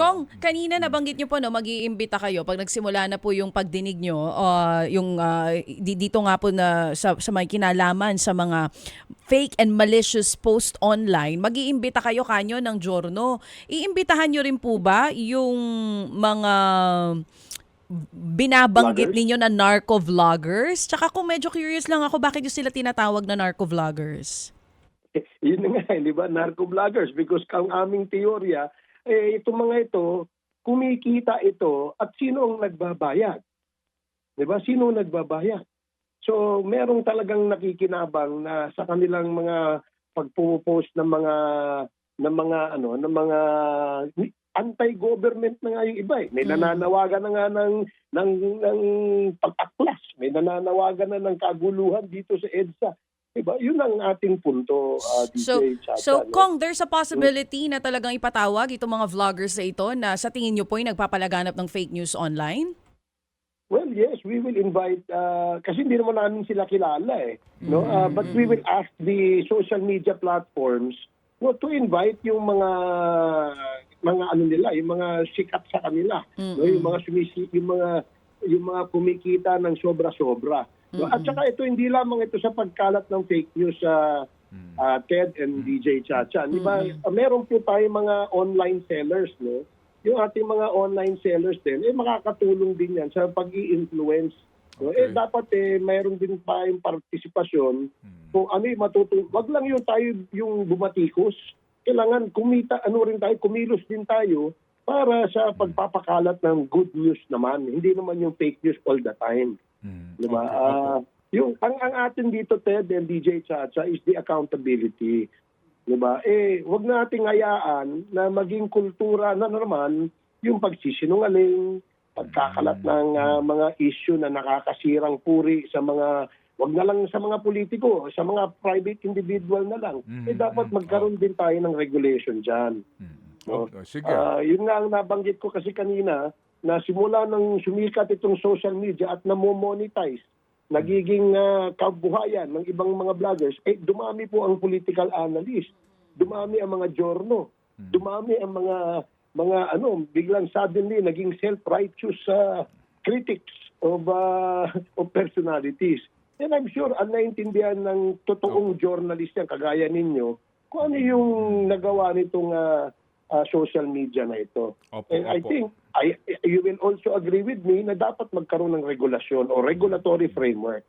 Kong, kanina nabanggit nyo po no, mag-iimbita kayo pag nagsimula na po yung pagdinig nyo, uh, yung uh, di- dito nga po na sa, sa may kinalaman sa mga fake and malicious post online, mag-iimbita kayo kanyo ng Giorno. Iimbitahan nyo rin po ba yung mga binabanggit Vloggers? ninyo na narco-vloggers? Tsaka kung medyo curious lang ako, bakit yung sila tinatawag na narco-vloggers? Yun na nga, eh, di ba? Narco-vloggers. Because ang aming teorya, eh, itong mga ito, kumikita ito at sino ang nagbabayad? Di ba? Sino ang nagbabayad? So, merong talagang nakikinabang na sa kanilang mga pagpo-post ng mga ng mga ano, ng mga anti-government na nga yung iba eh. May Mm. nananawagan na nga ng ng ng pag-aklas, may nananawagan na ng kaguluhan dito sa EDSA. Diba? Yun ang ating punto, uh, DJ So, Chacha. so no? Kong, there's a possibility na talagang ipatawag itong mga vloggers na ito na sa tingin nyo po ay nagpapalaganap ng fake news online? Well, yes, we will invite, uh, kasi hindi naman namin sila kilala eh. No? Mm-hmm. Uh, but we will ask the social media platforms no, to invite yung mga mga ano nila, yung mga sikat sa kanila, no, yung mga sumisi, yung mga yung mga kumikita ng sobra-sobra. No? At saka ito hindi lamang ito sa pagkalat ng fake news sa uh, Ted and DJ Chacha. Di ba? Uh, meron po tayong mga online sellers, no? Yung ating mga online sellers din, eh makakatulong din yan sa pag-i-influence. No? Eh Okay. dapat eh mayroon din tayong partisipasyon kung ano yung matutulong. Wag lang yung tayo yung bumatikos. Kailangan kumita, ano rin tayo, kumilos din tayo para sa pagpapakalat ng good news naman. Hindi naman yung fake news all the time. Mm. Di ba? Okay, Ah, yung ang ang atin dito Ted and DJ Chacha is the accountability. Di ba? Eh wag nating hayaan na maging kultura na naman yung pagsisinungaling, pagkakalat ng ah, mga issue na nakakasirang puri sa mga wag na lang sa mga politiko, sa mga private individual na lang. Eh Mm, dapat mm, magkaroon din tayo ng regulation diyan. Mm. No? Okay, sige. Ah, yun nga ang nabanggit ko kasi kanina na simula nang sumikat itong social media at namo-monetize nagiging ah, kabuhayan ng ibang mga vloggers, eh dumami po ang political analyst, dumami ang mga journal, dumami ang mga mga ano, biglang suddenly naging self-righteous sa critics of ah, of personalities. And I'm sure ang naintindihan ng totoong journalist yan, kagaya ninyo, kung ano yung nagawa nitong ah, ah, social media na ito. Opo, And I opo. think I, you will also agree with me na dapat magkaroon ng regulasyon o regulatory framework